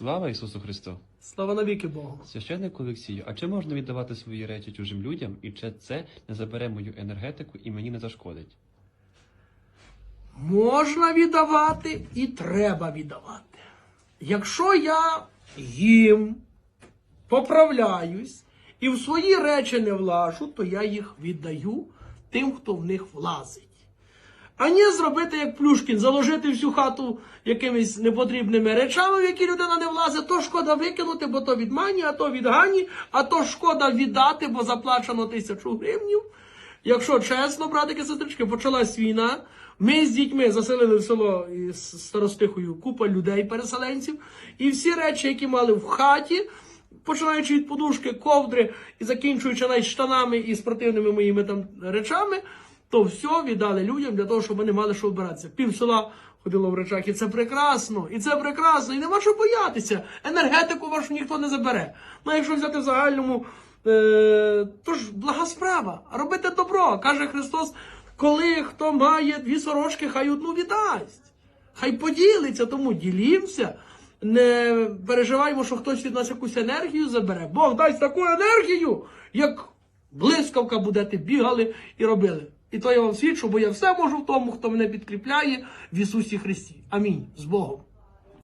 Слава Ісусу Христу! Слава навіки Богу. Священник Олексію, а чи можна віддавати свої речі чужим людям, і чи це не забере мою енергетику і мені не зашкодить? Можна віддавати і треба віддавати. Якщо я їм поправляюсь і в свої речі не влажу, то я їх віддаю тим, хто в них влазить. А не зробити, як Плюшкін, заложити всю хату якимись непотрібними речами, в які людина не влазить, то шкода викинути, бо то від мані, а то від гані, а то шкода віддати, бо заплачено тисячу гривнів. Якщо чесно, братики сестрички, почалась війна. Ми з дітьми заселили в село із старостихою купа людей, переселенців, і всі речі, які мали в хаті, починаючи від подушки, ковдри і закінчуючи навіть штанами і спортивними моїми там речами, то все віддали людям для того, щоб вони мали що вбиратися. Пів села ходило в речах, і це прекрасно, і це прекрасно, і нема що боятися. Енергетику вашу ніхто не забере. Ну, якщо взяти в загальному, е, то ж блага справа, робити добро. Каже Христос, коли хто має дві сорочки, хай одну віддасть. Хай поділиться, тому ділімося. Не переживаємо, що хтось від нас якусь енергію забере. Бог дасть таку енергію, як блискавка будете бігали і робили. І то я вам свідчу, бо я все можу в тому, хто мене підкріпляє в Ісусі Христі. Амінь. З Богом.